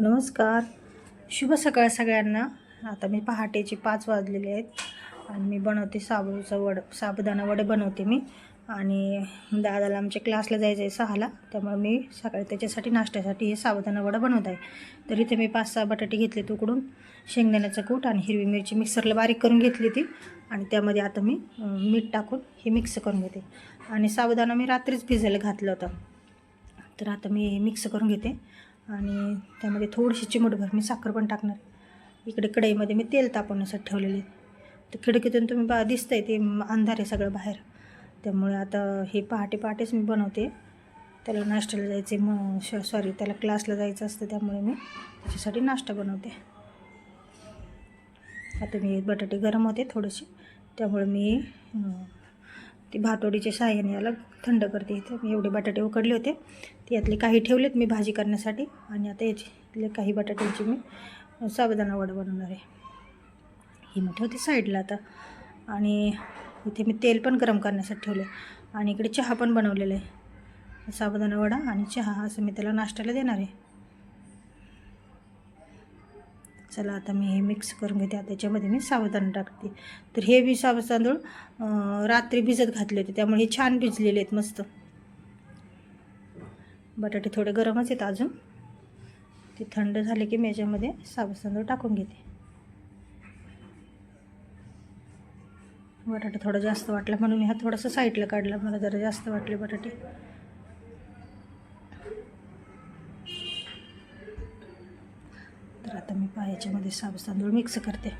नमस्कार. शुभ सकाळ सगळ्यांना. आता मी पहाटेचे पाच वाजलेले आहेत आणि मी बनवते साबूचं वड साबुदाणा वडे बनवते मी. आणि दादाला आमच्या क्लासला जायचं आहे सहाला त्यामुळे मी सकाळी त्याच्यासाठी नाश्त्यासाठी हे साबुदाणा वडा बनवत आहे. तर इथे मी पाच सहा बटाटे घेतले उकडून शेंगदाण्याचं कूट आणि हिरवी मिरची मिक्सरला बारीक करून घेतली ती. आणि त्यामध्ये आता मी मीठ टाकून हे मिक्स करून घेते. आणि साबुदाणा मी रात्रीच भिजायला घातलं होतं. तर आता मी हे मिक्स करून घेते. आणि त्यामध्ये थोडीशी चिमटभर मी साखर पण टाकणार इकडे कढईमध्ये मी तेल तापवण्यासाठी ठेवलेले तर खिडकीतून तुम्ही बा दिसतंय ते अंधार आहे सगळं बाहेर. त्यामुळे आता हे पहाटे पहाटेच मी बनवते. त्याला नाश्त्याला जायचे मग सॉरी त्याला क्लासला जायचं असतं त्यामुळे मी त्याच्यासाठी नाश्ता बनवते. आता मी बटाटे गरम होते थोडेसे. त्यामुळे मी ती भातोडीच्या साह्याने याला थंड करते इथे. मी एवढे बटाटे उकडले होते. ते यातले काही ठेवलेत मी भाजी करण्यासाठी. आणि आता याच्यातले काही बटाट्यांची मी साबुदाणा वडा बनवणार आहे. ही मी ठेवते साईडला आता. आणि इथे मी तेल पण गरम करण्यासाठी ठेवले आणि इकडे चहा पण बनवलेला आहे. साबुदाणा वडा आणि चहा असं मी त्याला नाश्त्याला देणार आहे. चला आता मी हे मिक्स करून घेते. आता त्याच्यामध्ये मी साबुदाणा टाकते. तर हे बी साबू तांदूळ रात्री भिजत घातले होते. त्यामुळे हे छान भिजलेले आहेत मस्त. बटाटे थोडे गरमच आहेत अजून. ते थंड झाले की मी याच्यामध्ये साबू तांदूळ टाकून घेते. बटाटा थोडा जास्त वाटला म्हणून मी हा थोडासा साईडला काढला. मला जरा जास्त वाटले बटाटे. याच्यामध्ये साबू तांदूळ मिक्स करते.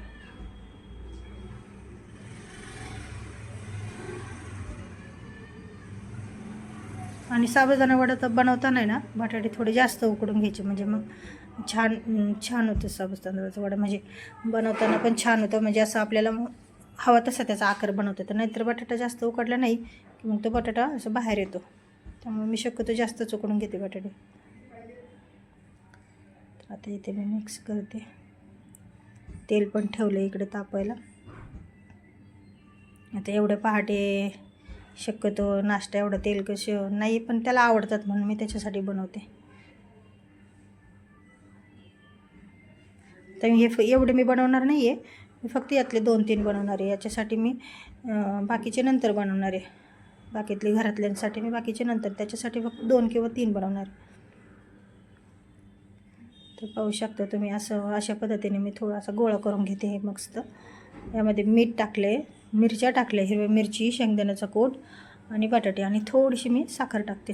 आणि साबुदाणा वडा तर बनवताना आहे ना बटाटे थोडे जास्त उकडून घ्यायचे. म्हणजे मग छान छान होतं साबू तांदळाचा वडा. म्हणजे बनवताना पण छान होतं. म्हणजे असं आपल्याला मग हवा तसा त्याचा आकार बनवतो. तर नाहीतर बटाटा जास्त उकडला नाही की मग तो बटाटा असं बाहेर येतो. त्यामुळे मी शक्यतो जास्तच उकडून घेते बटाटे. तर आता इथे मी मिक्स करते. तेल पण ठेवलं इकडे तापायला. आता एवढं पहाटे शक्यतो नाश्ता एवढं तेल कसं नाही पण त्याला आवडतात म्हणून मी त्याच्यासाठी बनवते. तर हे फ- एवढे मी बनवणार नाही आहे मी फक्त यातले दोन तीन बनवणार आहे. याच्यासाठी मी बाकीचे नंतर बनवणार आहे. बाकीतले घरातल्यांसाठी मी बाकीचे नंतर त्याच्यासाठी फक्त दोन किंवा तीन बनवणार आहे. तर पाहू शकता तुम्ही असं अशा पद्धतीने मी थोडासा गोळा करून घेते हे मस्त. यामध्ये मीठ टाकले मिरच्या टाकल्या हिरव्या मिरची शेंगदाण्याचा कोट आणि बटाटे आणि थोडीशी मी साखर टाकते.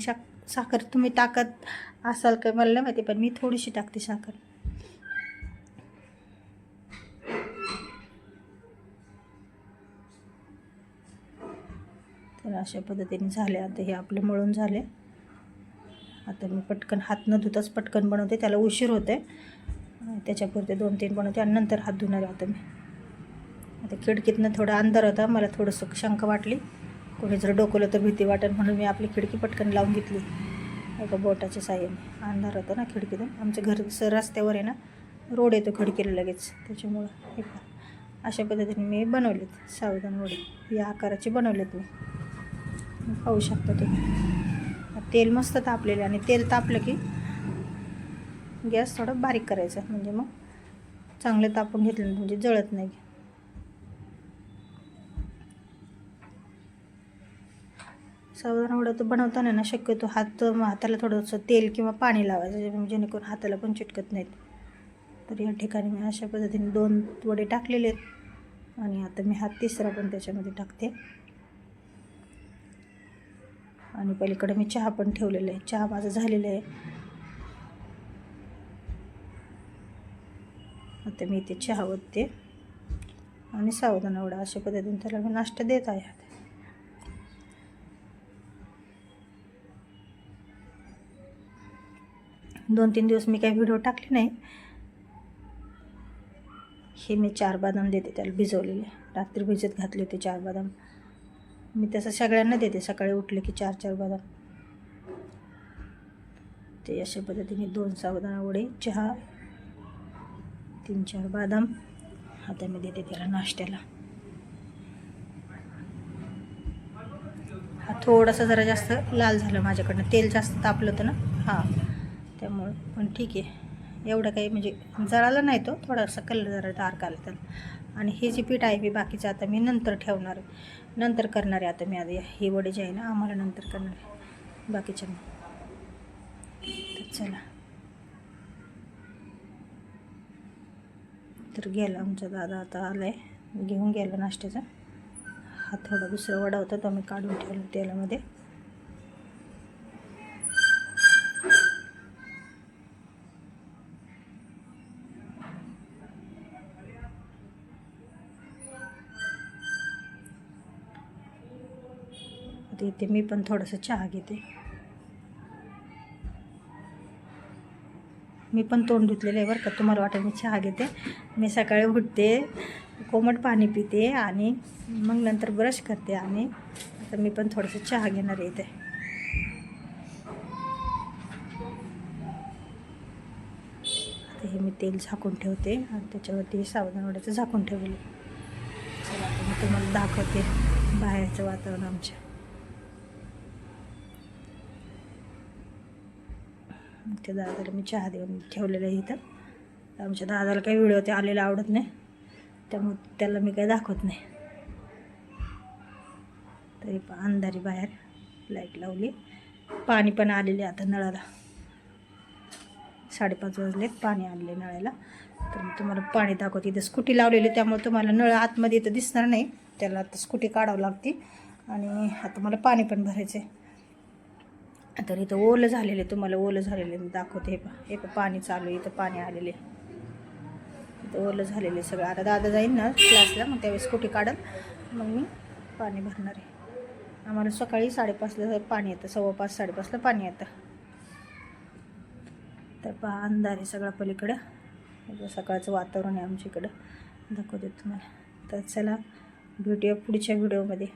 शाक साखर तुम्ही टाकत असाल का मला नाही माहिती पण मी थोडीशी टाकते साखर. तर अशा पद्धतीने झाले आता हे आपले मळून झाले. आता मी पटकन हात न धुताच पटकन बनवते त्याला उशीर होते त्याच्यापुरते दोन तीन बनवते आणि नंतर हात धुणार आहे आता मी. आता खिडकीतनं थोडा अंधार होता मला थोडंसं शंका वाटली. कोणी जर डोकवलं तर भीती वाटेल म्हणून मी आपली खिडकी पटकन लावून घेतली. एका बोटाच्या साह्याने. अंधार होता ना खिडकीतून. आमचं घर सर रस्त्यावर आहे ना रोड येतो खिडकीला लगेच. त्याच्यामुळं हे अशा पद्धतीने मी बनवलेत सावधान वडे या आकाराचे बनवलेत मी. पाहू शकता तुम्ही. तेल मस्त तापलेले आणि तेल तापलं की गॅस थोडं बारीक करायचा म्हणजे मग चांगलं तापून घेतलं म्हणजे जळत नाही. सावधान वडा तर बनवताना ना शक्यतो हात हाताला थोडंसं तेल किंवा पाणी लावायचं जेणेकरून हाताला पण चिटकत नाहीत. तर या ठिकाणी मी अशा पद्धतीने दोन वडे टाकलेले आहेत. आणि आता मी हात तिसरा पण त्याच्यामध्ये टाकते. आणि पलीकडे मी चहा पण ठेवलेला आहे. चहा माझा झालेला आहे. आता मी इथे चहा ओतते. आणि सावधान वडा अशा पद्धतीने त्याला मी नाश्ता देत आहे दोन तीन दिवस मी काही व्हिडिओ टाकले नाही. हे मी चार बदाम देते त्याला भिजवलेले. रात्री भिजत घातले होते चार बदाम. मी तसं सगळ्यांना देते. सकाळी उठले की चार चार बदाम ते अशा पद्धतीने दोन साबुदाणा वडे चहा तीन चार बदाम. आता मी देते त्याला नाश्त्याला. हा थोडासा जरा जास्त लाल झालं माझ्याकडनं. तेल जास्त तापलं होतं ना? हां. त्यामुळं पण ठीक आहे. एवढं काही म्हणजे जळाला नाही तो. थोडासा कलर जरा डार्क आला त्याला. आणि हे जे पीठ आहे मी बाकीचं आता मी नंतर ठेवणार. आहे नंतर करणार आहे आता मी आधी. हे वडे जे आहे ना आम्हाला नंतर करणार आहे. बाकीच्या तर चला. तर गेला आमचा दादा आता आलाय. घेऊन गेला नाश्त्याचा. हा थोडा दुसरा वडा होता तो मी काढून ठेवला तेलामध्ये. आता इथे मी पण थोडंसं चहा घेते. मी पण तोंड धुतलेलं आहे बरं का. तुम्हाला वाटेल मी चहा घेते. मी सकाळी उठते कोमट पाणी पिते आणि मग नंतर ब्रश करते आणि आता मी पण थोडंसं चहा घेणार आहे इथे. आता हे मी तेल झाकून ठेवते आणि त्याच्यावरती सावधान वड्याचं झाकून ठेवले चला मी तुम्हाला दाखवते बाहेरचं वातावरण आमच्या. त्या दादाला मी चहा देऊन ठेवलेलं आहे इथं. आमच्या दादाला काही व्हिडिओ ते आलेला आवडत नाही. त्यामुळे त्याला मी काही दाखवत नाही. तरी पण अंधारी बाहेर लाइट लावली. पाणी पण आलेले आता नळाला. साडेपाच वाजले पाणी आणले नळाला. तर मी तुम्हाला पाणी दाखवते. इथं स्कूटी लावलेली त्यामुळे तुम्हाला नळ आतमध्ये इथं दिसणार नाही. त्याला आता स्कूटी काढावं लागते. आणि आता मला पाणी पण भरायचं आहे तर इथं ओलं झालेले तुम्हाला ओलं झालेले आहे दाखवते. हे पा हे पा पाणी चालू आहे इथं पाणी आलेले इथं ओलं झालेले सगळं. आता दादा जाईन ना क्लासला मग त्यावेळेस स्कूटी काढल मग मी पाणी भरणार आहे. आम्हाला सकाळी साडेपाचला पाणी येतं सव्वा पाच साडेपाचला पाणी येतं. तर पहा अंधार आहे सगळा पलीकडं. सकाळचं वातावरण आहे आमच्या इकडं दाखवते तुम्हाला. तर चला भेटूया पुढच्या व्हिडिओमध्ये.